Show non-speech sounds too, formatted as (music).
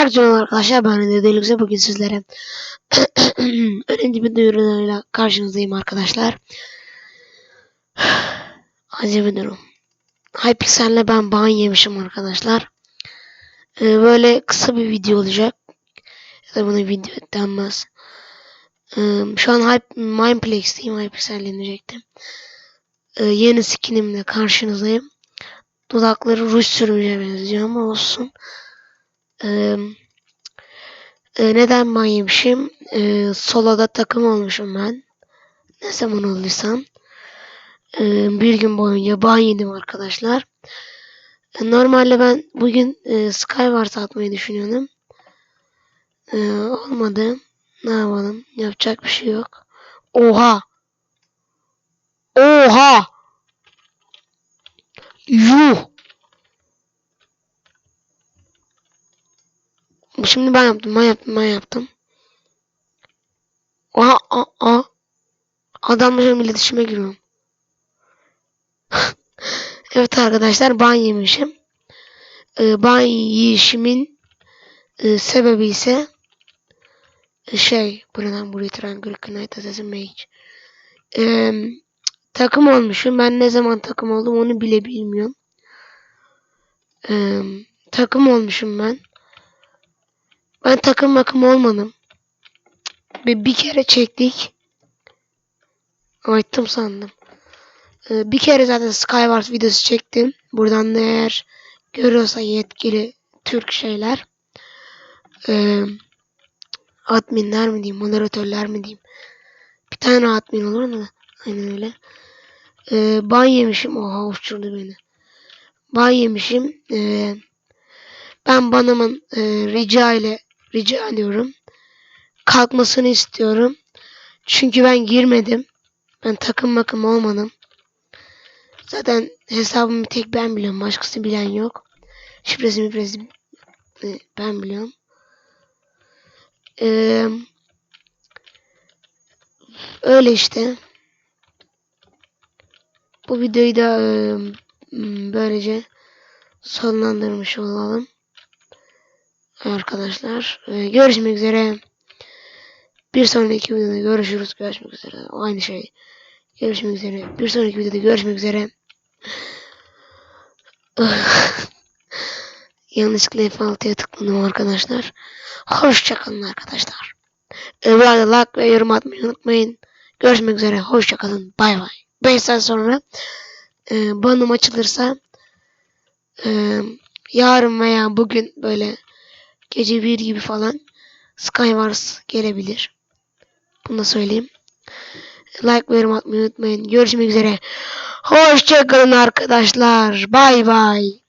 Herkese arkadaşlar ben de Deluxe bugün sizlere (clears throat) önemli bir duyuruyla karşınızdayım arkadaşlar. (sighs) Acı bir durum. Hypixel'le ben ban yemişim arkadaşlar. Ee, böyle kısa bir video olacak. Ya da buna video denmez. Ee, şu an Hype, Mineplex'teyim. Hypixel'le inecektim. Ee, yeni skinimle karşınızdayım. Dudakları ruj sürmeye benziyor ama olsun. Ee, e, neden ban yemişim? Ee, takım olmuşum ben. Ne zaman olduysam. Ee, bir gün boyunca ban yedim arkadaşlar. Ee, normalde ben bugün e, Skywars atmayı düşünüyordum. Ee, olmadı. Ne yapalım? Yapacak bir şey yok. Oha! Oha! Yuh! Şimdi ben yaptım, ben yaptım, ben yaptım. Oha, a, a. Adamla şu an iletişime giriyorum. (laughs) evet arkadaşlar, ban yemişim. Ee, ban yiyişimin e, sebebi ise e, şey, buradan buraya Triangle Knight Assassin Mage. Ee, takım olmuşum. Ben ne zaman takım oldum onu bile bilmiyorum. Ee, takım olmuşum ben. Ben takım makım olmadım. Bir, bir kere çektik. Ayıttım sandım. Ee, bir kere zaten Skywars videosu çektim. Buradan da eğer görüyorsa yetkili Türk şeyler. Ee, adminler mi diyeyim, moderatörler mi diyeyim. Bir tane admin olur mu? Aynen öyle. Ee, ban yemişim. Oha uçurdu beni. Ban yemişim. Ee, ben banımın e, rica ile rica ediyorum. Kalkmasını istiyorum. Çünkü ben girmedim. Ben takım makım olmadım. Zaten hesabımı tek ben biliyorum. Başkası bilen yok. Şifresi mipresi e, ben biliyorum. Ee, öyle işte. Bu videoyu da e, böylece sonlandırmış olalım arkadaşlar. Ee, görüşmek üzere. Bir sonraki videoda görüşürüz. Görüşmek üzere. Aynı şey. Görüşmek üzere. Bir sonraki videoda görüşmek üzere. (laughs) Yanlışlıkla F6'ya tıkladım arkadaşlar. Hoşçakalın arkadaşlar. Öbür arada like ve yorum atmayı unutmayın. Görüşmek üzere. Hoşçakalın. Bay bay. 5 saat sonra e, banım açılırsa e, yarın veya bugün böyle Gece bir gibi falan Skywars gelebilir. Bunu da söyleyeyim. Like ve yorum atmayı unutmayın. Görüşmek üzere. Hoşçakalın arkadaşlar. Bay bay.